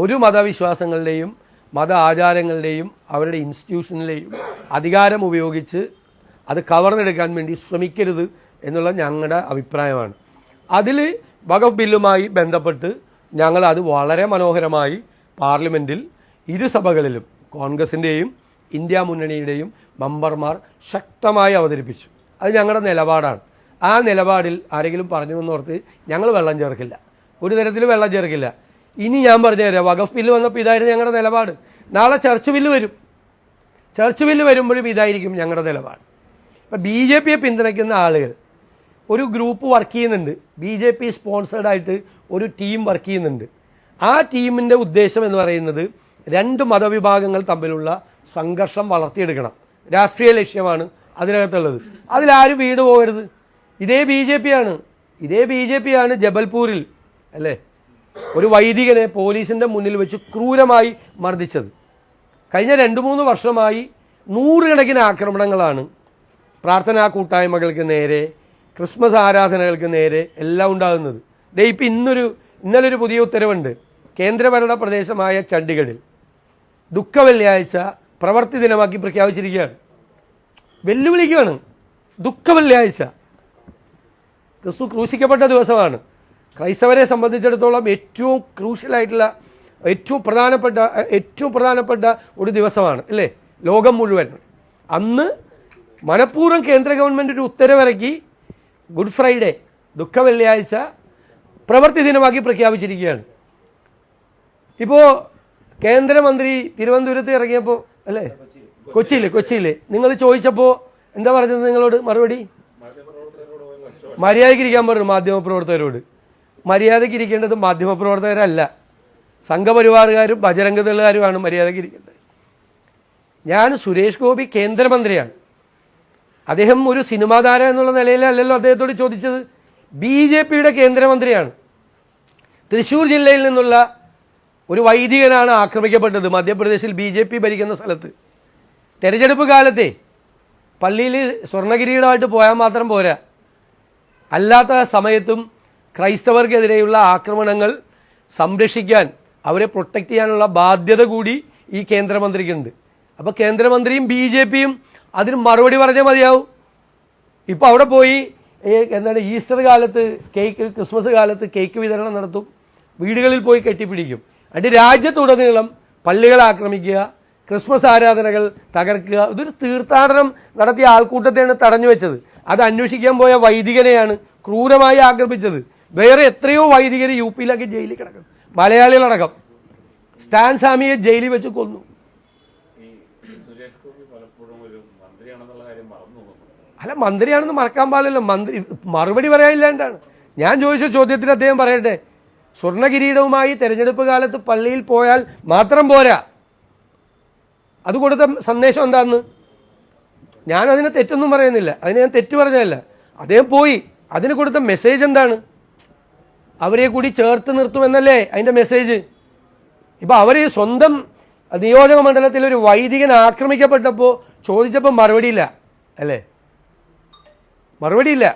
ഒരു മതവിശ്വാസങ്ങളുടെയും മത ആചാരങ്ങളുടെയും അവരുടെ ഇൻസ്റ്റിറ്റ്യൂഷനിലെയും അധികാരം ഉപയോഗിച്ച് അത് കവർന്നെടുക്കാൻ വേണ്ടി ശ്രമിക്കരുത് എന്നുള്ള ഞങ്ങളുടെ അഭിപ്രായമാണ്. അതിൽ വഖഫ് ബില്ലുമായി ബന്ധപ്പെട്ട് ഞങ്ങൾ അത് വളരെ മനോഹരമായി പാർലമെന്റിൽ ഇരു സഭകളിലും കോൺഗ്രസിന്റെയും ഇന്ത്യ മുന്നണിയുടെയും മെമ്പർമാർ ശക്തമായി അവതരിപ്പിച്ചു. അത് ഞങ്ങളുടെ നിലപാടാണ്. ആ നിലപാടിൽ ആരെങ്കിലും പറഞ്ഞു എന്നോർത്ത് ഞങ്ങൾ വെള്ളം ചേർക്കില്ല. ഒരു തരത്തിൽ വെള്ളം ചേർക്കില്ല. ഇനി ഞാൻ പറഞ്ഞുതരാം വഖഫ് ബില്ല് വന്നപ്പോൾ ഇതായിരുന്നു ഞങ്ങളുടെ നിലപാട്. നാളെ ചർച്ച് ബില്ല് വരും. ചർച്ച് ബില്ല് വരുമ്പോഴും ഇതായിരിക്കും ഞങ്ങളുടെ നിലപാട്. ഇപ്പം ബി ജെ പിയെ പിന്തുണയ്ക്കുന്ന ആളുകൾ ഒരു ഗ്രൂപ്പ് വർക്ക് ചെയ്യുന്നുണ്ട്. ബി ജെ പി സ്പോൺസേഡ് ആയിട്ട് ഒരു ടീം വർക്ക് ചെയ്യുന്നുണ്ട്. ആ ടീമിന്റെ ഉദ്ദേശം എന്ന് പറയുന്നത് രണ്ട് മതവിഭാഗങ്ങൾ തമ്മിലുള്ള സംഘർഷം വളർത്തിയെടുക്കണം. രാഷ്ട്രീയ ലക്ഷ്യമാണ് അതിനകത്തുള്ളത്. അതിലാരും വീട് പോകരുത് ഇതേ ബി ജെ പി ആണ്. ഇതേ ബി ജെ പി ആണ് ജബൽപൂരിൽ അല്ലേ? ഒരു വൈദികനെ പോലീസിന്റെ മുന്നിൽ വെച്ച് ക്രൂരമായി മർദ്ദിച്ചത്. കഴിഞ്ഞ രണ്ട് മൂന്ന് വർഷമായി നൂറുകണക്കിന് ആക്രമണങ്ങളാണ്. പ്രാർത്ഥനാ കൂട്ടായ്മകൾക്ക് നേരെ ക്രിസ്മസ് ആരാധനകൾക്ക് നേരെ എല്ലാം ഉണ്ടാകുന്നത്. ദേ ഇപ്പം ഇന്നൊരു ഇന്നലെ ഒരു പുതിയ ഉത്തരവുണ്ട്. കേന്ദ്രഭരണ പ്രദേശമായ ചണ്ഡീഗഡിൽ ദുഃഖ വെള്ളിയാഴ്ച പ്രവർത്തി ദിനമാക്കി പ്രഖ്യാപിച്ചിരിക്കുകയാണ്. വെല്ലുവിളിക്കുകയാണ് ദുഃഖ വെള്ളിയാഴ്ച ക്രിസ്തു ക്രൂശിക്കപ്പെട്ട ദിവസമാണ്. ക്രൈസ്തവരെ സംബന്ധിച്ചിടത്തോളം ഏറ്റവും ക്രൂഷ്യലായിട്ടുള്ള ഏറ്റവും പ്രധാനപ്പെട്ട ഏറ്റവും പ്രധാനപ്പെട്ട ഒരു ദിവസമാണ് അല്ലേ? ലോകം മുഴുവൻ. അന്ന് മനഃപൂർവം കേന്ദ്ര ഗവൺമെന്റ് ഒരു ഉത്തരവിറക്കി ഗുഡ് ഫ്രൈഡേ ദുഃഖ വെള്ളിയാഴ്ച പ്രവൃത്തി ദിനമാക്കി പ്രഖ്യാപിച്ചിരിക്കുകയാണ്. ഇപ്പോൾ കേന്ദ്രമന്ത്രി തിരുവനന്തപുരത്ത് ഇറങ്ങിയപ്പോൾ അല്ലേ? കൊച്ചിയിൽ കൊച്ചിയിൽ നിങ്ങൾ ചോദിച്ചപ്പോൾ എന്താ പറഞ്ഞത് നിങ്ങളോട്? മറുപടി? മര്യാദയ്ക്ക് ഇരിക്കാൻ പറഞ്ഞു മാധ്യമപ്രവർത്തകരോട്. മര്യാദയ്ക്ക് ഇരിക്കേണ്ടത് മാധ്യമപ്രവർത്തകരല്ല. സംഘപരിവാറുകാരും ബജരംഗതളുകാരുമാണ് മര്യാദയ്ക്ക് ഇരിക്കേണ്ടത്. ഞാൻ സുരേഷ് ഗോപി കേന്ദ്രമന്ത്രിയാണ്. അദ്ദേഹം ഒരു സിനിമാ താരം എന്നുള്ള നിലയിലല്ലല്ലോ അദ്ദേഹത്തോട് ചോദിച്ചത്. ബി ജെ പിയുടെ കേന്ദ്രമന്ത്രിയാണ്. തൃശ്ശൂർ ജില്ലയിൽ നിന്നുള്ള ഒരു വൈദികനാണ് ആക്രമിക്കപ്പെട്ടത് മധ്യപ്രദേശിൽ ബി ജെ പി ഭരിക്കുന്ന സ്ഥലത്ത്. തെരഞ്ഞെടുപ്പ് കാലത്തെ പള്ളിയിൽ സ്വർണകിരീടമായിട്ട് പോയാൽ മാത്രം പോരാ. അല്ലാത്ത സമയത്തും ക്രൈസ്തവർക്കെതിരെയുള്ള ആക്രമണങ്ങൾ സംരക്ഷിക്കാൻ അവരെ പ്രൊട്ടക്റ്റ് ചെയ്യാനുള്ള ബാധ്യത കൂടി ഈ കേന്ദ്രമന്ത്രിക്കുണ്ട്. അപ്പോൾ കേന്ദ്രമന്ത്രിയും ബി ജെ പിയും അതിന് മറുപടി പറഞ്ഞാൽ മതിയാവും. ഇപ്പോൾ അവിടെ പോയി എന്താണ് ഈസ്റ്റർ കാലത്ത് കേക്ക് ക്രിസ്മസ് കാലത്ത് കേക്ക് വിതരണം നടത്തും. വീടുകളിൽ പോയി കെട്ടിപ്പിടിക്കും. അതിന്റെ രാജ്യത്തുടനീളം പള്ളികൾ ആക്രമിക്കുക ക്രിസ്മസ് ആരാധനകൾ തകർക്കുക ഇതൊരു തീർത്ഥാടനം നടത്തിയ ആൾക്കൂട്ടത്തെയാണ് തടഞ്ഞു വെച്ചത്. അത് അന്വേഷിക്കാൻ പോയ വൈദികനെയാണ് ക്രൂരമായി ആക്രമിച്ചത്. വേറെ എത്രയോ വൈദികർ യു പിയിലൊക്കെ ജയിലിൽ കിടക്കും. മലയാളികളടക്കം. സ്റ്റാൻ സ്വാമിയെ ജയിലിൽ വെച്ച് കൊന്നു. അല്ല മന്ത്രിയാണെന്ന് മറക്കാൻ പാടില്ല മന്ത്രി മറുപടി പറയാനില്ലാണ്ടാണ്. ഞാൻ ചോദിച്ച ചോദ്യത്തിന് അദ്ദേഹം പറയട്ടെ സ്വർണകിരീടവുമായി തെരഞ്ഞെടുപ്പ് കാലത്ത് പള്ളിയിൽ പോയാൽ മാത്രം പോരാ. അത് കൊടുത്ത സന്ദേശം എന്താന്ന്? ഞാൻ അതിനെ തെറ്റൊന്നും പറയുന്നില്ല. അതിന് ഞാൻ തെറ്റ് പറഞ്ഞതല്ല. അദ്ദേഹം പോയി. അതിന് കൊടുത്ത മെസ്സേജ് എന്താണ്? അവരെ കൂടി ചേർത്ത് നിർത്തുമെന്നല്ലേ അതിന്റെ മെസ്സേജ് ഇപ്പം അവർ സ്വന്തം നിയോജക മണ്ഡലത്തിൽ ഒരു വൈദികൻ ആക്രമിക്കപ്പെട്ടപ്പോൾ ചോദിച്ചപ്പോൾ മറുപടിയില്ല അല്ലേ? മറുപടിയില്ല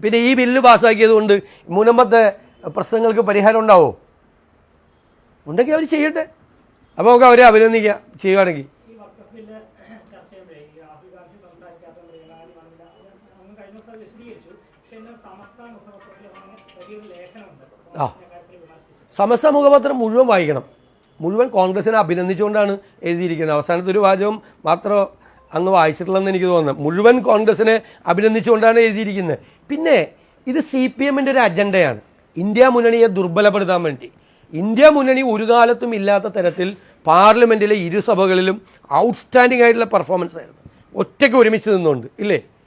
പിന്നെ ഈ ബില്ല് പാസ്സാക്കിയത് കൊണ്ട് മുനമ്പത്തെ പ്രശ്നങ്ങൾക്ക് പരിഹാരം ഉണ്ടാവോ? ഉണ്ടെങ്കിൽ അവർ ചെയ്യട്ടെ. അപ്പോൾ നമുക്ക് അവരെ അഭിനന്ദിക്കാം ചെയ്യുകയാണെങ്കിൽ ചെയ്യുമ്പോഴേ ഈ ഗാന്ധി സംസാരിക്കാത്ത മൃഗാലിമാണില്ല അങ്ങ് കഴിഞ്ഞ ദിവസം വിശദീകരിച്ചു. പക്ഷെ എന്നാൽ സമസ്ത മുഖപത്രത്തിൽ വലിയൊരു ലേഖനമുണ്ട്. സമസ്ത മുഖപത്രം മുഴുവൻ വായിക്കണം. മുഴുവൻ കോൺഗ്രസിനെ അഭിനന്ദിച്ചുകൊണ്ടാണ് എഴുതിയിരിക്കുന്നത്. അവസാനത്തെ ഒരു വാചകം മാത്രം അങ്ങ് വായിച്ചിട്ടില്ലെന്ന് എനിക്ക് തോന്നുന്നത് മുഴുവൻ കോൺഗ്രസിനെ അഭിനന്ദിച്ചുകൊണ്ടാണ് എഴുതിയിരിക്കുന്നത്. പിന്നെ ഇത് സി പി എമ്മിന്റെ ഒരു അജണ്ടയാണ്. ഇന്ത്യ മുന്നണിയെ ദുർബലപ്പെടുത്താൻ വേണ്ടി. ഇന്ത്യ മുന്നണി ഒരു കാലത്തും ഇല്ലാത്ത തരത്തിൽ പാർലമെന്റിലെ ഇരുസഭകളിലും ഔട്ട്സ്റ്റാൻഡിംഗ് ആയിട്ടുള്ള പെർഫോമൻസ് ആയിരുന്നു. ഒറ്റയ്ക്ക് ഒരുമിച്ച് നിന്നുകൊണ്ട് ഇല്ലേ?